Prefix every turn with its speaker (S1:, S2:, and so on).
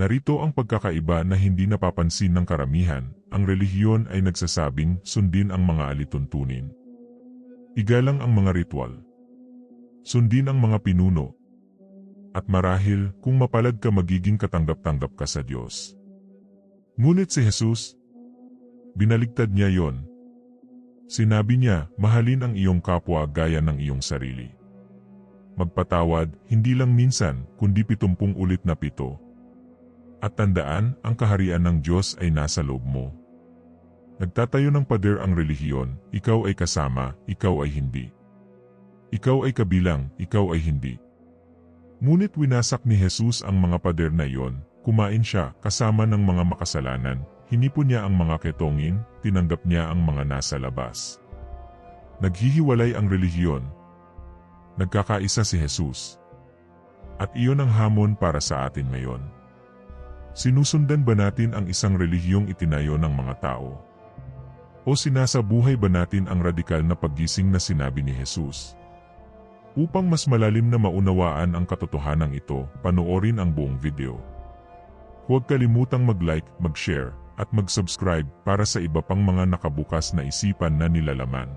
S1: Narito ang pagkakaiba na hindi napapansin ng karamihan, ang relihiyon ay nagsasabing sundin ang mga alituntunin. Igalang ang mga ritual. Sundin ang mga pinuno. At marahil, kung mapalad ka magiging katanggap-tanggap ka sa Diyos. Ngunit si Jesus, binaligtad niya yon. Sinabi niya, mahalin ang iyong kapwa gaya ng iyong sarili. Magpatawad, hindi lang minsan, kundi pitumpung ulit na pito. At tandaan, ang kaharian ng Diyos ay nasa loob mo. Nagtatayo ng pader ang relihiyon, ikaw ay kasama, ikaw ay hindi. Ikaw ay kabilang, ikaw ay hindi. Ngunit winasak ni Jesus ang mga pader na iyon, kumain siya kasama ng mga makasalanan, hinipon niya ang mga ketongin, tinanggap niya ang mga nasa labas. Naghihiwalay ang relihiyon. Nagkakaisa si Jesus. At iyon ang hamon para sa atin ngayon. Sinusundan ba natin ang isang relihiyong itinayo ng mga tao? O sinasabuhay ba natin ang radikal na paggising na sinabi ni Jesus? Upang mas malalim na maunawaan ang katotohanan ito, panoorin ang buong video. Huwag kalimutang mag-like, mag-share, at mag-subscribe para sa iba pang mga nakabukas na isipan na nilalaman.